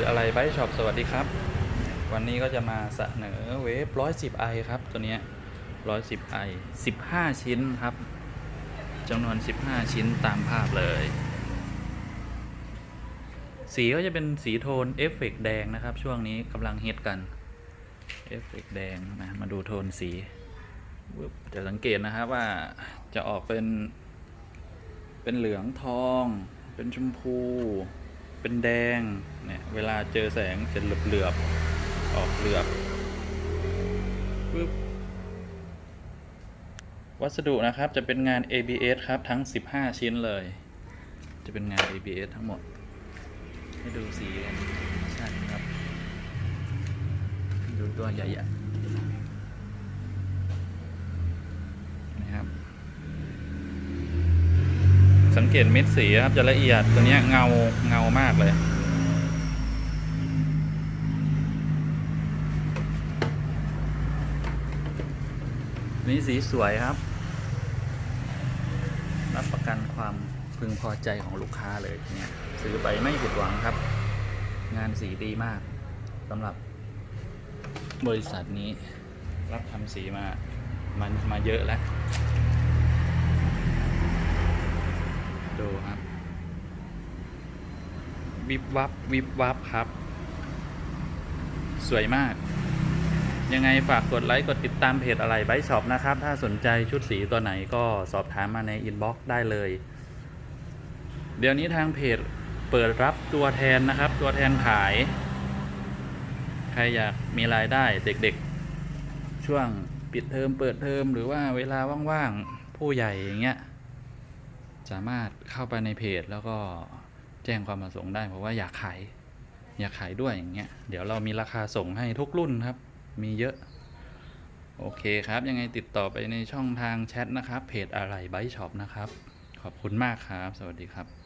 จอะไรไบช็อปสวัสดีครับ วันนี้ก็จะมาเสนอเวฟ110ไอครับ ตัวเนี้ย110ไอ15ชิ้นครับจำนวน15ชิ้นตามภาพเลย สีก็จะเป็นสีโทนเอฟเฟกต์แดงนะครับ ช่วงนี้กำลังฮิตกันเอฟเฟกต์แดงนะมาดูโทนสีจะสังเกตนะครับว่าจะออกเป็น เป็นเหลืองทอง เป็นชมพู เป็นแดงเนี่ยเวลาเจอแสงจะเหลือบเหลือบๆออกเหลือบปึ๊บวัสดุนะครับจะเป็นงาน ABS ครับทั้ง 15 ชิ้นเลย จะเป็นงาน ABS ทั้งหมด ให้ดูสีกันใช่ครับ ดูตัวใหญ่ๆนะครับ สังเกตเม็ดสีครับจะละเอียดตัวนี้เงาเงามากเลย นี่สีสวยครับ รับประกันความพึงพอใจของลูกค้าเลยเนี่ยซื้อไปไม่ผิดหวังครับ งานสีดีมากสำหรับบริษัทนี้รับทำสีมามันมาเยอะแล้ว ดู ครับ วิบวับ วิบวับครับ สวยมาก ยังไงฝากกดไลค์ กดติดตามเพจอะไรไบช็อปนะครับ ถ้าสนใจชุดสีตัวไหนก็สอบถามมาในอินบ็อกซ์ได้เลย เดี๋ยวนี้ทางเพจเปิดรับตัวแทนนะครับ ตัวแทนขาย ใครอยากมีรายได้เด็กๆ ช่วงปิดเทอมเปิดเทอมหรือว่าเวลาว่างๆ ผู้ใหญ่อย่างเงี้ย สามารถเข้าไปในเพจแล้วก็แจ้งความประสงค์ได้เพราะว่าอยากขาย อยากขายด้วยอย่างเงี้ยเดี๋ยวเรามีราคาส่งให้ทุกรุ่นครับ มีเยอะ โอเคครับ ยังไงติดต่อไปในช่องทางแชทนะครับ เพจอะไรไบช็อปนะครับ ขอบคุณมากครับ สวัสดีครับ